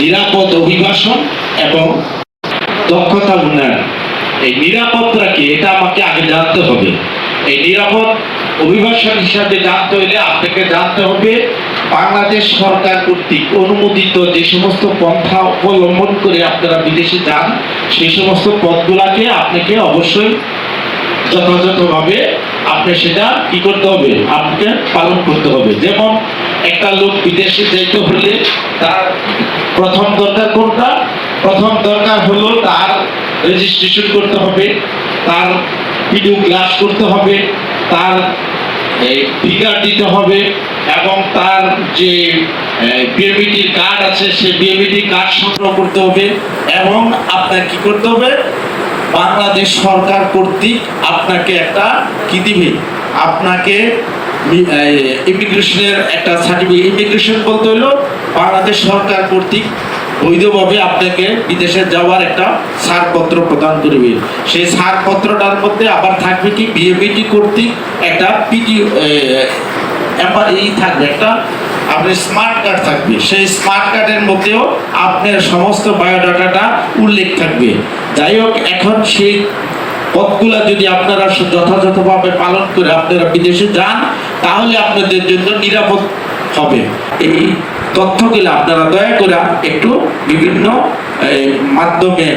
নিরাপদ অভিবাসন এবং দক্ষতা উন্নয়ন। এই নিরাপদটা কি এটা আমাকে আগে জানতে হবে। এই নিরাপদ অভিবাসন হিসাবে জানতে হলে আপনাকে জানতে হবে, বাংলাদেশ সরকার কর্তৃক অনুমোদিত যে সমস্ত পন্থা অবলম্বন করে আপনারা বিদেশে যান, সেই সমস্ত পথগুলাকে আপনাকে অবশ্যই যথাযথভাবে আপনি সেটা কি করতে হবে? আপনাকে পালন করতে হবে। যেমন একটা লোক বিদেশে যেতে হলে তার প্রথম দরকার কোনটা? প্রথম দরকার হলো তার রেজিস্ট্রেশন করতে হবে, তার ভিডিও ক্লাস করতে হবে, তার ফিগার দিতে হবে, এবং তার যে বিএমিটির কার্ড আছে সেই বিএমিটি কার্ড সংগ্রহ করতে হবে, এবং আপনার কি করতে হবে? বাংলাদেশ সরকার কর্তৃক আপনাকে একটা কি দিবে? আপনাকে ইমিগ্রেশনের একটা সার্টিফিকেট ইমিগ্রেশন বলতে হলো বাংলাদেশ সরকার কর্তৃক বৈধভাবে আপনাকে বিদেশে যাওয়ার একটা ছাড়পত্র প্রদান করবে। সেই ছাড়পত্রটার মধ্যে আবার থাকবে কি? বিএবিটি কর্তৃক একটা এবার এই থাকবে, একটা আপনার স্মার্ট কার্ড থাকবে। সেই স্মার্ট কার্ডের মধ্যেও আপনার সমস্ত বায়োডাটাটা উল্লেখ থাকবে। যাই হোক, এখন সেই পথগুলা যদি আপনারা যথাযথভাবে পালন করে আপনারা বিদেশে যান, তাহলে আপনাদের জন্য নিরাপদ হবে। এই তথ্যগুলো আপনারা দয়া করে একটু বিভিন্ন মাধ্যমে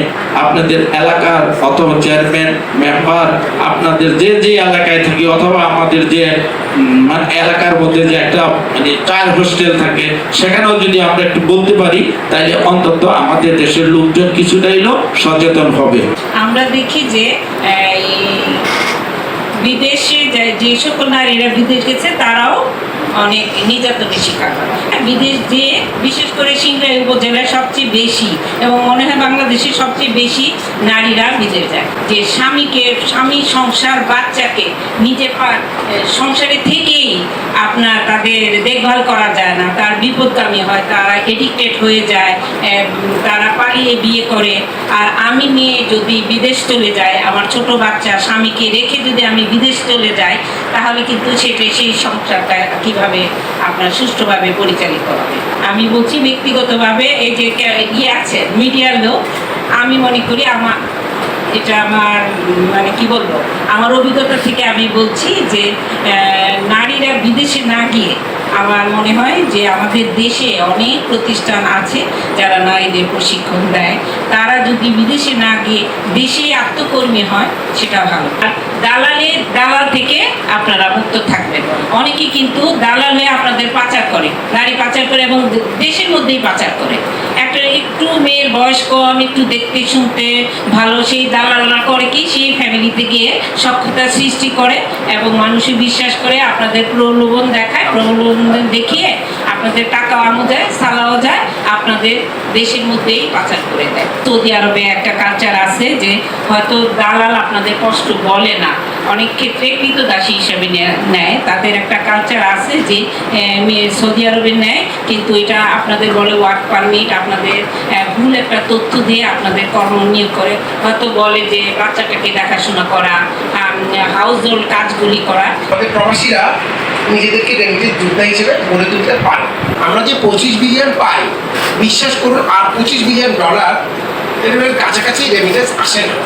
আপনাদের এলাকার অথবা চেয়ারম্যান মেম্বার আপনাদের যে যে এলাকায় থাকি অথবা আমাদের যে মানে এলাকার মধ্যে যে একটা মানে চার হোস্টেল থাকে, সেখানেও যদি আমরা একটু বলতে পারি তাহলে অন্তত আমাদের দেশের লোকজন কিছুটা হলেও সচেতন হবে। আমরা দেখি যে বিদেশে যে সকল নারীরা বিদেশ গেছে, তারাও অনেক নির্যাতনের শিকার হয়। আর বিদেশ দিয়ে, বিশেষ করে সিংড়াই উপজেলায় সবচেয়ে বেশি এবং মনে হয় বাংলাদেশে সবচেয়ে বেশি নারীরা বিদেশ যায় যে স্বামীকে, স্বামী সংসার, বাচ্চাকে নিজে সংসারে থেকেই আপনার তাদের দেখভাল করা যায় না, তার বিপদগামী হয়, তারা এডিক্টেড হয়ে যায় তারা পালিয়ে বিয়ে করে। আর আমি মেয়ে যদি বিদেশ চলে যায় আমার ছোট বাচ্চা স্বামীকে রেখে যদি আমি বিদেশ চলে যাই, তাহলে কিন্তু সেটা সেই সংসারটা কীভাবে আপনার সুষ্ঠুভাবে পরিচালিত হবে। আমি বলছি ব্যক্তিগতভাবে এই যে ইয়ে আছে, মিডিয়ার লোক, আমি মনে করি আমার এটা আমার মানে কি বলব? আমার অভিজ্ঞতা থেকে আমি বলছি যে নারীরা বিদেশে না গিয়ে আমার মনে হয় যে আমাদের দেশে অনেক প্রতিষ্ঠান আছে যারা নারীদের প্রশিক্ষণ দেয়। তারা যদি বিদেশে না গিয়ে দেশে আত্মকর্মী হয়, সেটা ভালো। আর দালালের দালাল থেকে আপনারা মুক্ত থাকবেন। অনেকে কিন্তু দালাল হয়ে আপনাদের পাচার করে। করে এবং দেশের মধ্যেই পাচার করে। একটা একটু মেয়ের বয়স কম, একটু দেখতে শুনতে ভালো, সেই দালালরা করে কি? সেই ফ্যামিলিতে গিয়ে সক্ষতা সৃষ্টি করে এবং মানুষে বিশ্বাস করে আপনাদের প্রলোভন দেখায়, প্রলোভন দেখিয়ে আপনাদের টাকাও আমো যায়, সালাও যায়, আপনাদের দেশের মধ্যেই পাচার করে দেয়। সৌদি আরবে একটা কালচার আছে যে হয়তো দালাল আপনাদের কষ্ট বলে না। অনেক ক্ষেত্রে কৃতদাসী হিসাবে নেয়। তাদের একটা কালচার আছে যে সৌদি আরবে নেয়, কিন্তু এটা আপনাদের বলে ওয়ার্ক পারমিট আপনাদের ভুল একটা তথ্য দিয়ে আপনাদের কর্ম নিয়োগ করে। হয়তো বলে যে, বাচ্চাটাকে দেখাশোনা করা হাউস হোল্ড কাজগুলি করা। প্রবাসীরা নিজেদেরকে রেমিটেন্স যোদ্ধা হিসেবে গড়ে তুলতে পারে। আমরা যে পঁচিশ বিলিয়ন পাই, বিশ্বাস করুন, আর পঁচিশ বিলিয়ন ডলার এর কাছাকাছি রেমিটেন্স আসে না।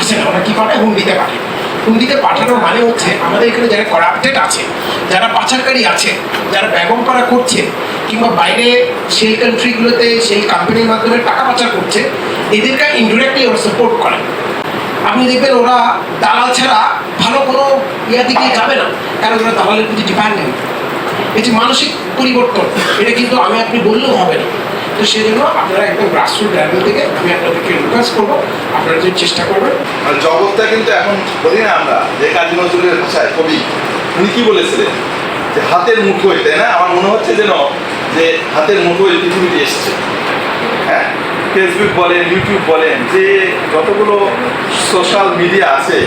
আসে না, আমরা কী পাঠায় হুন্ডিতে পাঠাই। হুন্ডিতে পাঠানোর মানে হচ্ছে আমাদের এখানে যারা করাপ্টেড আছে, যারা পাচারকারী আছে, যারা বেগম করা করছে, কিংবা বাইরে সেই কান্ট্রিগুলোতে সেই কোম্পানির মাধ্যমে টাকা পাচার করছে, এদেরকে ইনডিরেক্টলি ওরা সাপোর্ট করে। আপনি দেখবেন ওরা দালাল ছাড়া ভালো কোনো ইয়া দিকে যাবে না। কারণ ওরা দালালের প্রতি ডিপেন্ডেন্ট এই যে মানসিক পরিবর্তন, এটা কিন্তু আমি আপনি বললেও হবে না। তো সেই জন্য আপনারা একদম গ্রাসরুট লেভেল থেকে আমি আপনাদেরকে রিকোয়েস্ট করব, আপনারা যে চেষ্টা করবেন। জগৎটা কিন্তু এখন বলি না আমরা, যে কাজী নজরুলের ভাষায় কবি, উনি কি বলেছিলেন? যে হাতের মুঠোয়, তাই না? আমার মনে হচ্ছে যেন যে হাতের মুঠোয় পৃথিবীতে এসছে। হ্যাঁ? ফেসবুক বলেন ইউটিউব বলেন, যে যতগুলো সোশ্যাল মিডিয়া আছে,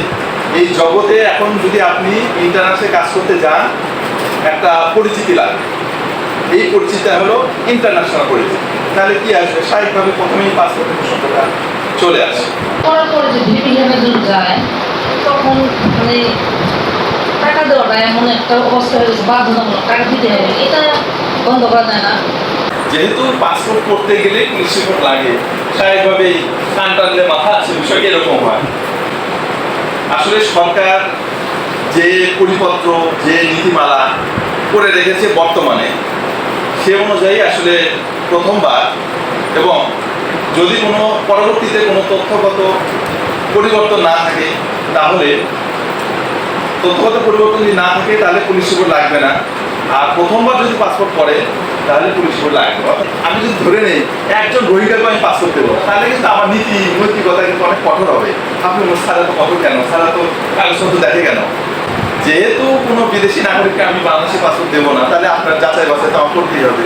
এই জগতে এখন যদি আপনি ইন্টারনেটে কাজ করতে যান, একটা পরিচিতি লাগবে। এই পরিচিতিটা হলো ইন্টারন্যাশনাল পরিচিতি। তাহলে কি আসবে? স্বাভাবিকভাবে প্রথমেই পাসপোর্টের প্রসঙ্গটা চলে আসে। করার পরে যে যায়, তখন মানে টাকা দেওয়াটা এমন একটা অবস্থা হয়ে গেছে, বাধ্যতামূলক টাকা দিতে হবে। এটা বন্ধ করা যায় না। যেহেতু পাসপোর্ট করতে গেলে রিপোর্ট লাগে, স্বাভাবিকভাবেই কান টানলে মাথা আছে, বিষয়টা এরকম হয়। আসলে সরকার যে পরিপত্র যে নীতিমালা করে রেখেছে বর্তমানে, সে অনুযায়ী আসলে প্রথমবার এবং যদি কোনো পরবর্তীতে কোনো তথ্যগত পরিবর্তন না থাকে, তাহলে তথ্যগত পরিবর্তন যদি না থাকে তাহলে পুলিশ রিপোর্ট লাগবে না। আর প্রথমবার যদি পাসপোর্ট করে তাহলে পুলিশ রিপোর্ট লাগবে। আমি যদি ধরে নেই একজন রোহিঙ্গাকে আমি পাসপোর্ট দেবো তাহলে কিন্তু আমার নীতি নৈতিকতা কিন্তু অনেক কঠোর হবে। আপনি সারা তো কঠোর কেন? সারা তো কাগজপত্র দেখে কেন? যেহেতু কোনো বিদেশি নাগরিককে আমি বাংলাদেশে পাসপোর্ট দেবো না তাহলে আপনার যাচাই বাছাই তো আমার করতেই হবে।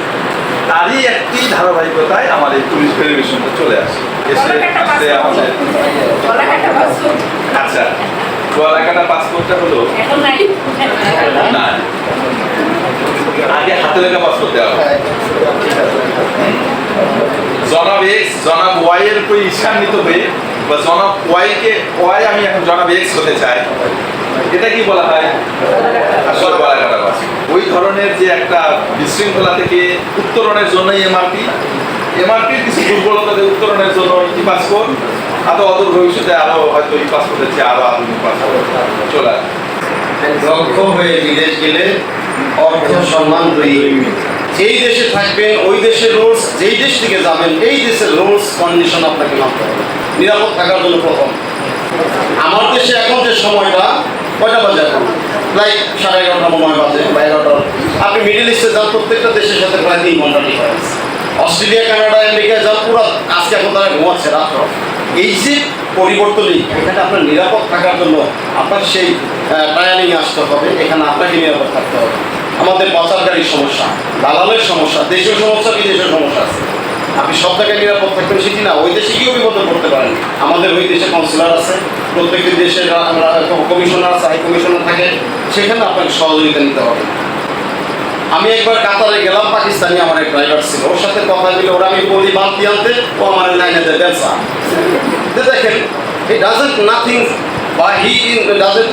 তারই একটি ধারাবাহিকতায় আমার এই পুলিশ ভেরিফিকেশনটা চলে আসে। এসে আমাদের গলাকাটা আচ্ছা গোয়ালাকাটা পাসপোর্টটা হলো? না আগে হাতে লেখা পাসপোর্ট দেওয়া হবে। জনাব এক্স জনাব ওয়াই এর উপর ঈর্ষান্বিত হয়ে বা জনাব ওয়াই কে ওয়াই আমি এখন জনাব এক্স হতে চাই। এটা কি বলা হয়? আসলে গলাকাটা পাসপোর্ট ওই ধরনের যে একটা বিশৃঙ্খলা থেকে উত্তরণের জন্যই এমআরপি এমআরপির কিছু দুর্বলতা উত্তরণের জন্য ই পাসপোর্ট আরও অদূর ভবিষ্যতে আরও হয়তো ই পাসপোর্টের চেয়ে আরও আধুনিক পাসপোর্ট চলে আসবে। দক্ষ হয়ে বিদেশ গেলে অর্থ সম্মান দুই। যেই দেশে থাকবেন, ওই দেশের রুলস, যেই দেশ থেকে যাবেন, এই দেশের রুলস, কন্ডিশন আপনাকে মানতে হবে। নিরাপদ থাকার জন্য প্রথম। আমার দেশে এখন যে সময়টা, কয়টা বাজে এখন? প্রায় সাড়ে এগারোটা মনে হয় বাজে, বা এগারোটা। আপনি মিডিল ইস্টে যান, প্রত্যেকটা দেশের সাথে প্রায় তিন ঘণ্টা অস্ট্রেলিয়া, কানাডা, আমেরিকা যান, পুরো আজকে এখন তারা ঘুমাচ্ছে, রাত্র। এই যে পরিবর্তনই এখানে আপনার নিরাপদ থাকার জন্য আপনার সেই ট্রায়ালিং আসতে হবে, এখানে আপনাকে নিরাপদ থাকতে হবে। আমাদের পাচারকারীর সমস্যা, দালালের সমস্যা, দেশীয় সমস্যা বিদেশীয় সমস্যা আছে। আপনি সব জায়গায় নিরাপদ থাকবেন, সেটি না, ওই দেশে গিয়েও বিপদ করতে পারেন। আমাদের ওই দেশে কাউন্সিলর আছে, প্রত্যেকটি দেশে কমিশনার আছে হাই কমিশনার থাকে, সেখানে আপনাকে সহযোগিতা নিতে হবে। আমি একবার কাতারে গেলাম, পাকিস্তানি আমার এক ড্রাইভার ছিল। ওর সাথে কথা বলে ওরা আমি বলি, বাদ দিয়ে আনতে, ও আমার লাইনে দেয় ব্যবসা দেখেন ইট ডাজেন্ট নাথিং বা he doesn't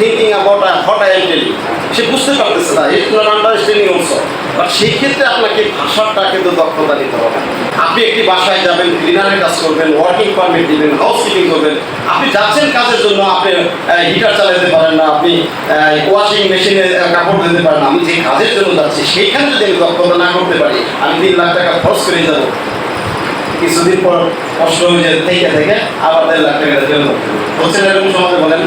thinking about what I am telling সে বুঝতে পারতেছে না it not understanding also but সেই আপনাকে ভাষাটা কিন্তু দক্ষতা নিতে হবে। আপনি একটি বাসায় যাবেন ক্লিনারের কাজ করবেন ওয়ার্কিং পারমিট দিবেন হাউস কিপিং করবেন। আপনি যাচ্ছেন কাজের জন্য, আপনি হিটার চালাতে পারেন না, আপনি ওয়াশিং মেশিনে কাপড় দিতে পারেন আমি যে কাজের জন্য যাচ্ছি সেইখানে যদি আমি দক্ষতা না করতে পারি, আমি তিন লাখ টাকা খরচ করে যাব। কিছুদিন পর যায় থেকে থেকে আবার দেড় লাখ টাকা ফেরত হচ্ছে না এরকম সমাজে বলেন